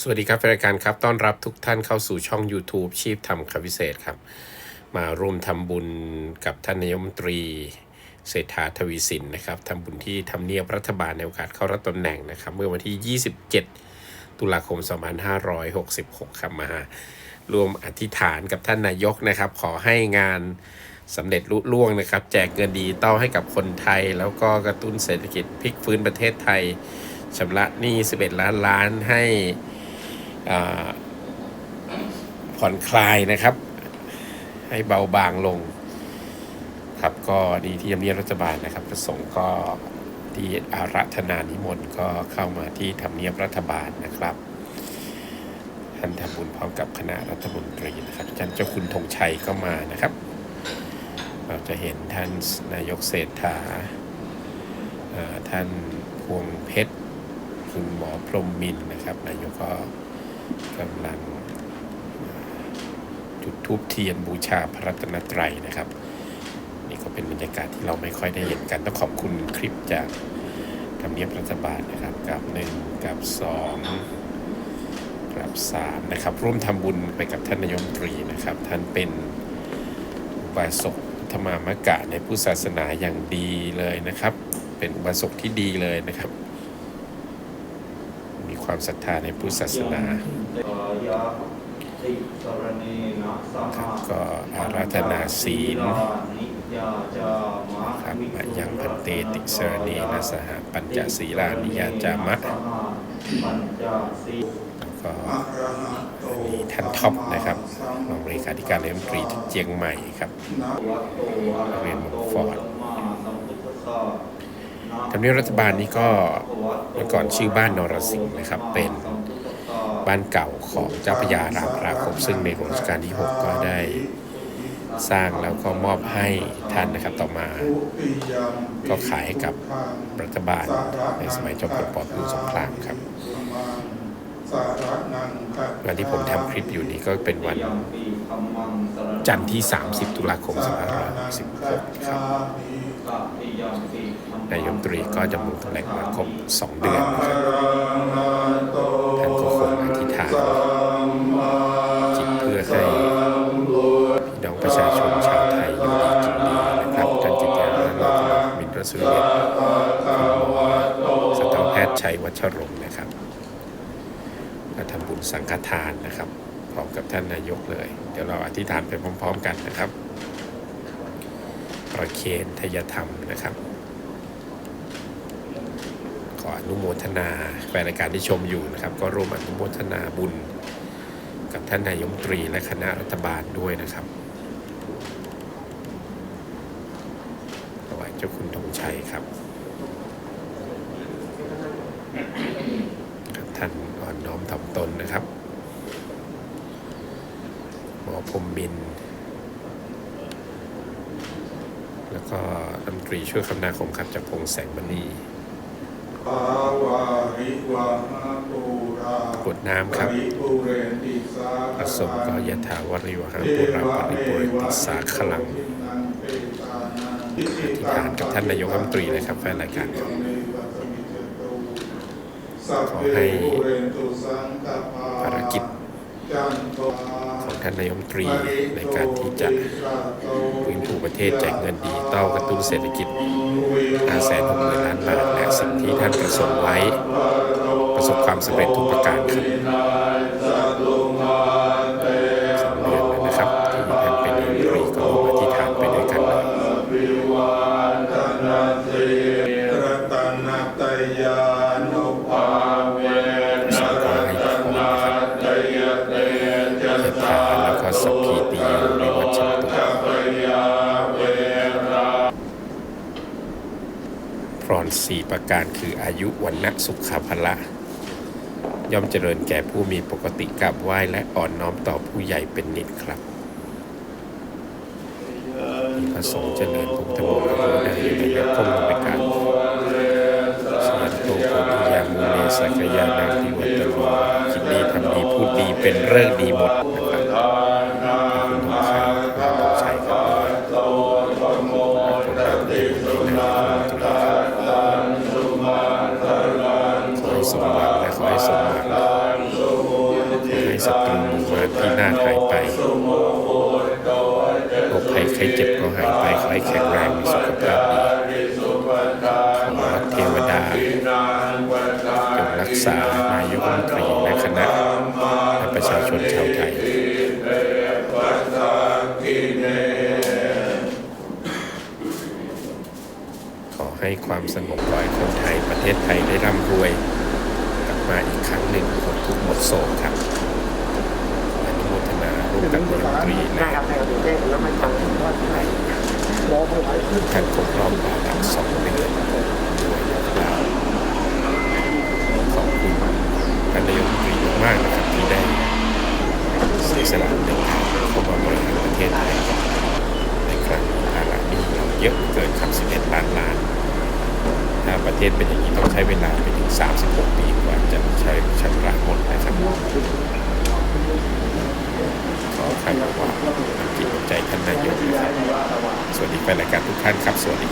สวัสดีครับรายการครับ ต้อนรับทุกท่านเข้าสู่ช่อง YouTube ชีพทำคำพิเศษครับ มาร่วมทำบุญกับท่านนายมนตรี เศรษฐาทวีสินนะครับทำบุญที่ทำเนียบรัฐบาลในโอกาสเข้ารับตำแหน่งนะครับ เมื่อวันที่ 27 ตุลาคม 2566 ครับมารวมอธิษฐานกับท่านนายกนะครับ ขอให้งานสำเร็จลุล่วงนะครับ แจกเงินดีต้อให้กับคนไทย แล้วก็กระตุ้นเศรษฐกิจพลิกฟื้นประเทศไทยชำระหนี้ 11 ล้านล้านให้ ผ่อนคลายนะครับ ให้เบาบางลง ครับก็ดีที่ยำเนียบรัฐบาลนะครับประสงค์ก็ที่อารัธนานิมนต์ก็เข้ามาที่ทำเนียบรัฐบาลนะครับท่านทำบุญพร้อมกับคณะรัฐมนตรีนะครับท่านเจ้าคุณธงชัยก็มานะครับ เราจะเห็นท่านนายกเศรษฐาท่านพวงเพชร คุณหมอพรมมินนะครับ นายกก็ กำลังจุดทูบเทียนบูชาพระรัตนตรัยนะครับ นี่ก็เป็นบรรยากาศที่เราไม่ค่อยได้เห็นกันต้องขอบคุณคลิปจากทำเนียบรัฐบาลนะครับกับหนึ่งกับสองกับสามนะครับร่วมทำบุญไปกับท่านนายมนตรีนะครับ ท่านเป็นอุบาสกธรรมามกะในพุทธศาสนาอย่างดีเลยนะครับ เป็นอุบาสกที่ดีเลยนะครับ ความศรัทธาในพุทธศาสนาครับก็อาราธนาศีลครับมายังพันเตติสรณีนะสหปัญจศีลานิยาจามะก็มีท่านท็อปนะครับรองเลขาธิการนายกรัฐมนตรีเจียงใหม่ครับเรียนมงฟอร์ด ทำเนียบรัฐบาลนี้ก็เมื่อก่อนชื่อบ้านนรสิงห์นะครับ เป็นบ้านเก่าของเจ้าพระยารามระคมซึ่งในหลวงรัชกาลที่ 6 ก็ได้สร้างแล้วก็มอบให้ท่านนะครับต่อมา ก็ขายให้กับรัฐบาลในสมัยจอมพลปพิบูลสงครามครับวันที่ผมทำคลิปอยู่นี้ก็เป็นวันจันทร์ที่ 30 ตุลาคม2566ครับ นายกรัฐมตรีก็จะมุงตำแหน่งมาครบ 2 เดือนนะครับท่านก็คงอธิษฐานจิตเพื่อให้พี่น้องประชาชนชาวไทยอยู่ดีกินดีนะครับท่านจิตยาและนอกมินทรสุริเดชคุณหมอสัตวแพทย์ชัยวัชรงค์นะครับมาทำบุญสังฆทานนะครับพร้อมกับท่านนายกเลย เดี๋ยวเราอธิษฐานไปพร้อม ๆ กันนะครับประเคนทยธรรมนะครับ ขออนุโมทนาแฟนรายการที่ชมอยู่นะครับ ก็ร่วมอนุโมทนาบุญ กับท่านนายมนตรีและคณะรัฐบาลด้วยนะครับถวายเจ้าคุณธงชัยครับครับ ท่านอ่อนน้อมถ่อมตนนะครับหมอพรมมิน แล้วก็รัฐมนตรีช่วยคมนาคมครับจากพงแสงมณี กรวดน้ำครับปริปุเรนติสาผสมก็ยะถาวริวหาปุราปริปุเรติสาขลังอธิษฐานกับท่านนายกรัฐมนตรีนะครับแฟนรายการครับขอให้ภารกิจของท่านนายกรัฐมนตรีในการที่จะฟื้นฟู ประเทศแจกเงินดิจิตอลกระตุ้นเศรษฐกิจ 560,000 ล้านบาทและสิ่งที่ท่านประสงค์ไว้ ประสบความสำเร็จทุกประการครับ 4 ประการคืออายุวันณะสุขภละ ย่อมเจริญแก่ผู้มีปกติกับไหว้และอ่อนน้อมต่อผู้ใหญ่เป็นนิดครับมีพระสงฆ์เจริญพุทธมนต์ะได้ในแบบพมลงไปกันสมัตโตโพธิยามูเนสักยานาทิวัตโลคิดดีทำดีพูดดีเป็นเรื่องดีหมด นาถหายไปสุโมโหโตจะโรคภัยไข้เจ็บก็หายไปขอให้แข็งแรงมีสุขภาพดีริสุปทาขอเทวดาจงรักษานายกรัฐมนตรีและคณะและประชาชนชาวไทยขอให้ความสงบรอยคนไทยประเทศไทยได้ร่ำรวย กลับมาอีกครั้งหนึ่งหมดทุกหมดโศกครับ มทนาร่วมกับนากรัฐมนตรีและนะครบระเทศแล้วมันทำว่าไทยรอไปหลายขึ้นครบรอบวาระสองเดือนด้วยนะครับขอบคุณท่านนายกรัฐมนตรีมากนะครับที่ได้เสียสละในการเข้ามาบริหารประเทศไทยในครั้งนี้ภาระนี้เราเยอะเกินครับ11ล้านล้านถ้าประเทศเป็นอย่างนี้ต้องใช้เวลาไปถึง 36 ปีกว่าจะใช้ชำระหมดนะครับ ขอคำว่าจิตใจ ท่านครับสวัสดี